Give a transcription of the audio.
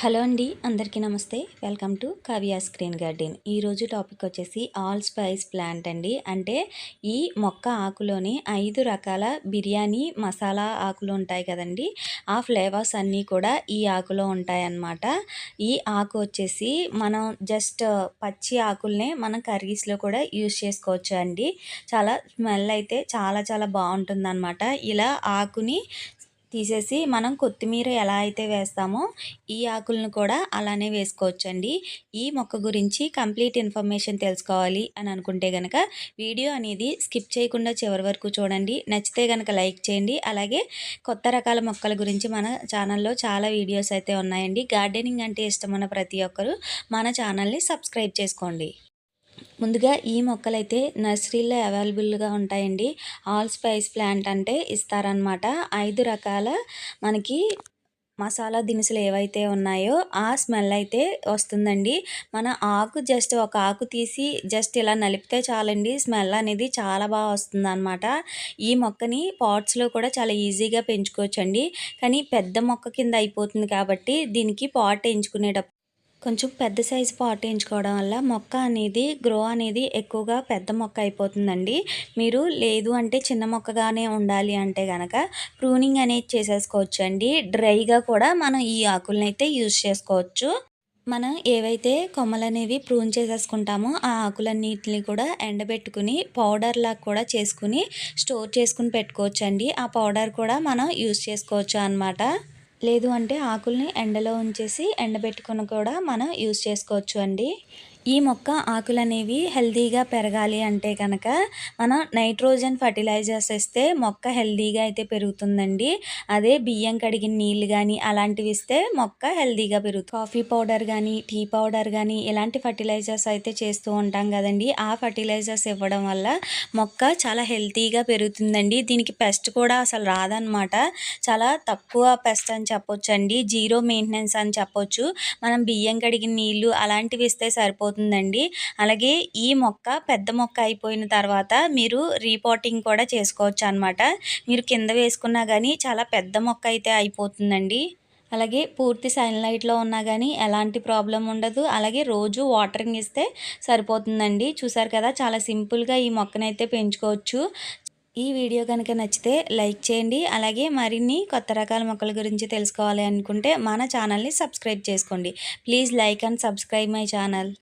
Hello అండి అందరికీ నమస్తే. Welcome to Kavya screen garden. ఈరోజు టాపిక్ వచ్చేసి ఆల్ స్పైస్ ప్లాంట్ అండి. అంటే ఈ మొక్క ఆకులోని ఐదు రకాల బిర్యానీ మసాలా ఆకులు ఉంటాయి కదండి. ఆ ఫ్లేవర్స్ అన్నీ కూడా ఈ ఆకులో ఉంటాయన్నమాట. ఈ ఆకు వచ్చేసి మనం జస్ట్ పచ్చి ఆకుల్నే మనం కర్రీస్లో కూడా యూస్ చేసుకోవచ్చు అండి. చాలా స్మెల్ అయితే చాలా చాలా బాగుంటుంది ఇలా ఆకుని తీసేసి మనం కొత్తిమీర ఎలా అయితే వేస్తామో ఈ ఆకులను కూడా అలానే వేసుకోవచ్చండి. ఈ మొక్క గురించి కంప్లీట్ ఇన్ఫర్మేషన్ తెలుసుకోవాలి అని అనుకుంటే కనుక వీడియో అనేది స్కిప్ చేయకుండా చివరి వరకు చూడండి. నచ్చితే కనుక లైక్ చేయండి. అలాగే కొత్త రకాల మొక్కల గురించి మన ఛానల్లో చాలా వీడియోస్ అయితే ఉన్నాయండి. గార్డెనింగ్ అంటే ఇష్టమన్న ప్రతి ఒక్కరూ మన ఛానల్ని సబ్స్క్రైబ్ చేసుకోండి. ముందుగా ఈ మొక్కలైతే నర్సరీలో అవైలబుల్గా ఉంటాయండి. ఆల్ స్పైస్ ప్లాంట్ అంటే ఇస్తారనమాట ఐదు రకాల మనకి మసాలా దినుసులు ఏవైతే ఉన్నాయో ఆ స్మెల్ అయితే వస్తుందండి. మన ఆకు జస్ట్ ఒక ఆకు తీసి జస్ట్ ఇలా నలిపితే చాలండి. స్మెల్ అనేది చాలా బాగా వస్తుంది అనమాట ఈ మొక్కని పాట్స్లో కూడా చాలా ఈజీగా పెంచుకోవచ్చండి. కానీ పెద్ద మొక్క కింద అయిపోతుంది కాబట్టి దీనికి పాట్ ఎంచుకునేటప్పుడు కొంచెం పెద్ద సైజు పాట్ వేయించుకోవడం వల్ల మొక్క అనేది గ్రో అనేది ఎక్కువగా పెద్ద మొక్క అయిపోతుందండి. మీరు లేదు అంటే చిన్న మొక్కగానే ఉండాలి అంటే కనుక ప్రూనింగ్ అనేది చేసేసుకోవచ్చు అండి డ్రైగా కూడా మనం ఈ ఆకులను అయితే యూజ్ చేసుకోవచ్చు. మనం ఏవైతే కొమ్మలు అనేవి ప్రూన్ చేసేసుకుంటామో ఆ ఆకులన్నిటిని కూడా ఎండబెట్టుకుని పౌడర్ లాగా కూడా చేసుకుని స్టోర్ చేసుకుని పెట్టుకోవచ్చండి. ఆ పౌడర్ కూడా మనం యూజ్ చేసుకోవచ్చు అనమాట లేదు అంటే ఆకుల్ని ఎండలో ఉంచేసి ఎండబెట్టుకుని కూడా మనం యూస్ చేసుకోవచ్చు అండి. ఈ మొక్క ఆకులు అనేవి హెల్తీగా పెరగాలి అంటే కనుక మనం నైట్రోజన్ ఫర్టిలైజర్స్ ఇస్తే మొక్క హెల్తీగా అయితే పెరుగుతుందండి. అదే బియ్యం కడిగిన నీళ్ళు కానీ అలాంటివి ఇస్తే మొక్క హెల్తీగా పెరుగుతుంది. కాఫీ పౌడర్ కానీ టీ పౌడర్ కానీ ఇలాంటి ఫర్టిలైజర్స్ అయితే చేస్తూ ఉంటాం కదండి. ఆ ఫర్టిలైజర్స్ ఇవ్వడం వల్ల మొక్క చాలా హెల్తీగా పెరుగుతుందండి. దీనికి పెస్ట్ కూడా అసలు రాదనమాట చాలా తక్కువ పెస్ట్ అని చెప్పొచ్చు అండి జీరో మెయింటెనెన్స్ అని చెప్పొచ్చు. మనం బియ్యం కడిగిన నీళ్ళు అలాంటివి ఇస్తే సరిపోతుంది. అవుతుందండి అలాగే ఈ మొక్క పెద్ద మొక్క అయిపోయిన తర్వాత మీరు రీపోటింగ్ కూడా చేసుకోవచ్చు అనమాట మీరు కింద వేసుకున్నా కానీ చాలా పెద్ద మొక్క అయితే అయిపోతుందండి. అలాగే పూర్తి సన్లైట్లో ఉన్నా కానీ ఎలాంటి ప్రాబ్లం ఉండదు. అలాగే రోజు వాటరింగ్ ఇస్తే సరిపోతుందండి. చూసారు కదా చాలా సింపుల్గా ఈ మొక్కనైతే పెంచుకోవచ్చు. ఈ వీడియో కనుక నచ్చితే లైక్ చేయండి. అలాగే మరిన్ని కొత్త రకాల మొక్కల గురించి తెలుసుకోవాలి అనుకుంటే మన ఛానల్ని సబ్స్క్రైబ్ చేసుకోండి. Please like and subscribe my channel.